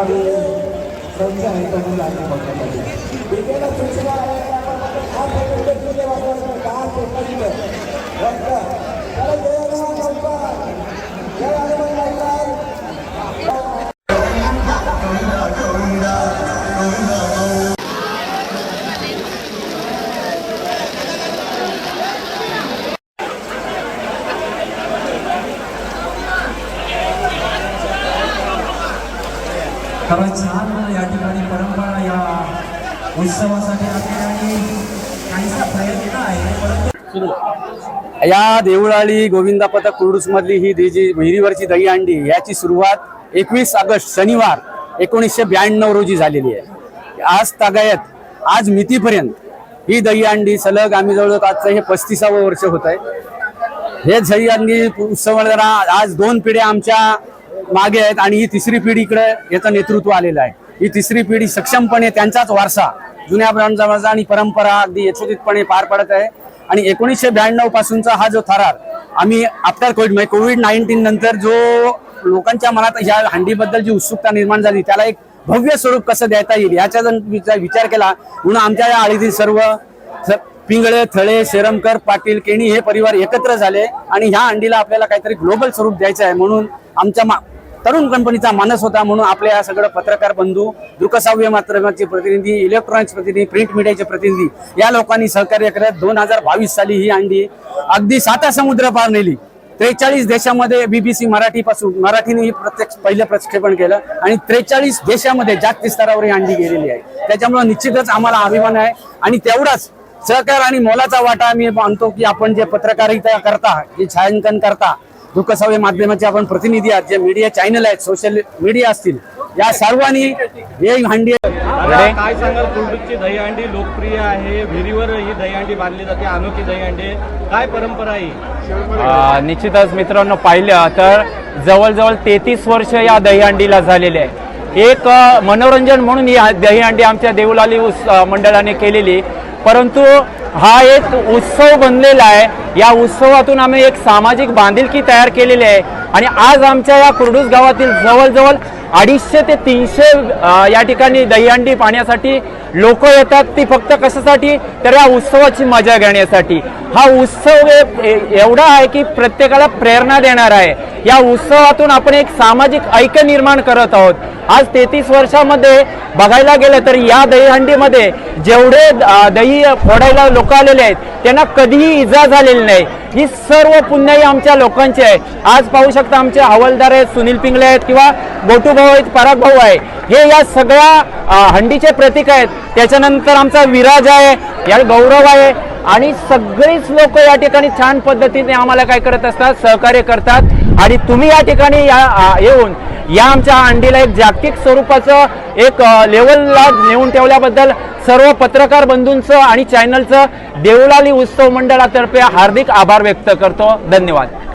सुमारे संधी आहे करून लागली बघण्यासाठी. विजेला सूचना आहे. आपण हा प्रकल्प वाटवायचं का सोडलं फक्त खरं छान या ठिकाणी परंपरा या उत्सवासाठी आपल्या काहीसा प्रयत्न आहे परंतु या देऊळाळी गोविंदा पथक ही दी- जी विहिरीवरची दहीहंडी याची सुरुवात एकवीस ऑगस्ट शनिवार एकोणीसशे ब्याण्णव रोजी झालेली आहे. आज तागायत आज मितीपर्यंत ही दहीहंडी सलग आम्ही जवळजवळ आजचं हे पस्तीसावं वर्ष होत आहे. हे दहीहंडी उत्सव जरा आज दोन पिढ्या आमच्या मागे आहेत आणि ही तिसरी पिढी इकडे याचं नेतृत्व आलेलं आहे. ही तिसरी पिढी सक्षमपणे त्यांचाच वारसा जुन्या ब्रांडचा आणि परंपरा अगदी यशोदितपणे पार पडत आहे. आणि एकोणीसशे ब्याण्णव पासूनचा हा जो थरार आम्ही आफ्टर कोविड म्हणजे कोविड नाईन्टीन नंतर जो लोकांच्या मनात ह्या हंडीबद्दल जी उत्सुकता निर्माण झाली त्याला एक भव्य स्वरूप कसं देता येईल याचा जर विचार विचार केला म्हणून आमच्या या आळीतील सर्व पिंगळे थळे शेरमकर पाटील केणी हे परिवार एकत्र झाले आणि ह्या अंडीला आपल्याला काहीतरी ग्लोबल स्वरूप द्यायचं आहे. म्हणून आमच्या मा- तरुण कंपनीचा मानस होता म्हणून आपल्या या सगळं पत्रकार बंधू दृकसाव्य माध्यमाचे प्रतिनिधी इलेक्ट्रॉनिक्स प्रतिनिधी प्रिंट मीडियाचे प्रतिनिधी या लोकांनी सहकार्य करत दोन हजार बावीस साली ही अंडी अगदी साता समुद्र पार नेली. त्रेचाळीस देशामध्ये बीबीसी मराठी पासून मराठीने ही प्रत्यक्ष पहिलं प्रक्षेपण केलं आणि त्रेचाळीस देशामध्ये जागतिक स्तरावर ही अंडी गेलेली आहे. त्याच्यामुळे निश्चितच आम्हाला अभिमान आहे आणि तेवढाच सहकार आणि मोलाचा वाटा आम्ही मानतो की आपण जे पत्रकारिता करता जे छायांकन करता दुःखसावे माध्यमाचे आपण प्रतिनिधी आहात जे मीडिया चॅनल आहेत सोशल मीडिया असतील या सर्वांनी हे हंडी काय सांगाल कुर्डूची दहीहंडी लोकप्रिय आहे विहिरीवर ही दहीहंडी बांधली जाते अनोखी दहीहंडी. काय परंपरा आहे निश्चितच मित्रांनो पाहिलं तर जवळजवळ तेहतीस वर्ष या दहीहंडीला झालेले आहे. एक मनोरंजन म्हणून ही दहीहंडी आमच्या देऊलाली मंडळाने केलेली. परंतु हा एक उत्सव बनलेला आहे. या उत्सवातून आम्ही एक सामाजिक बांधिलकी तयार केलेली आहे. आणि आज आमच्या या कुर्डूस गावातील जवळजवळ अडीचशे ते तीनशे या ठिकाणी दहीहंडी पाहण्यासाठी लोक येतात. ती फक्त कशासाठी? तर या उत्सवाची मजा घेण्यासाठी. हा उत्सव ए- एवढा आहे की प्रत्येकाला प्रेरणा देणार आहे. या उत्सवातून आपण एक सामाजिक ऐक्य निर्माण करत आहोत. आज तेहतीस वर्षामध्ये बघायला गेलं तर या दहीहंडीमध्ये जेवढे दही फोडायला लोक आलेले आहेत त्यांना कधीही इजा झालेली नाही. ही सर्व पुण्याही आमच्या लोकांची आहे. आज पाहू शकता आमचे हवालदार आहेत सुनील पिंगळे आहेत किंवा गोटू भाऊ आहेत पराग भाऊ आहे. हे या सगळ्या हंडीचे प्रतीक आहेत. त्याच्यानंतर आमचा विराज आहे या गौरव आहे. आणि सगळेच लोक या ठिकाणी छान पद्धतीने आम्हाला काय करत असतात सहकार्य करतात. आणि तुम्ही या ठिकाणी या येऊन या आमच्या अंडीला एक जागतिक स्वरूपाचं एक लेवलला नेऊन ठेवल्याबद्दल सर्व पत्रकार बंधूंचं आणि चॅनलचं देवलाली उत्सव मंडळातर्फे हार्दिक आभार व्यक्त करतो. धन्यवाद.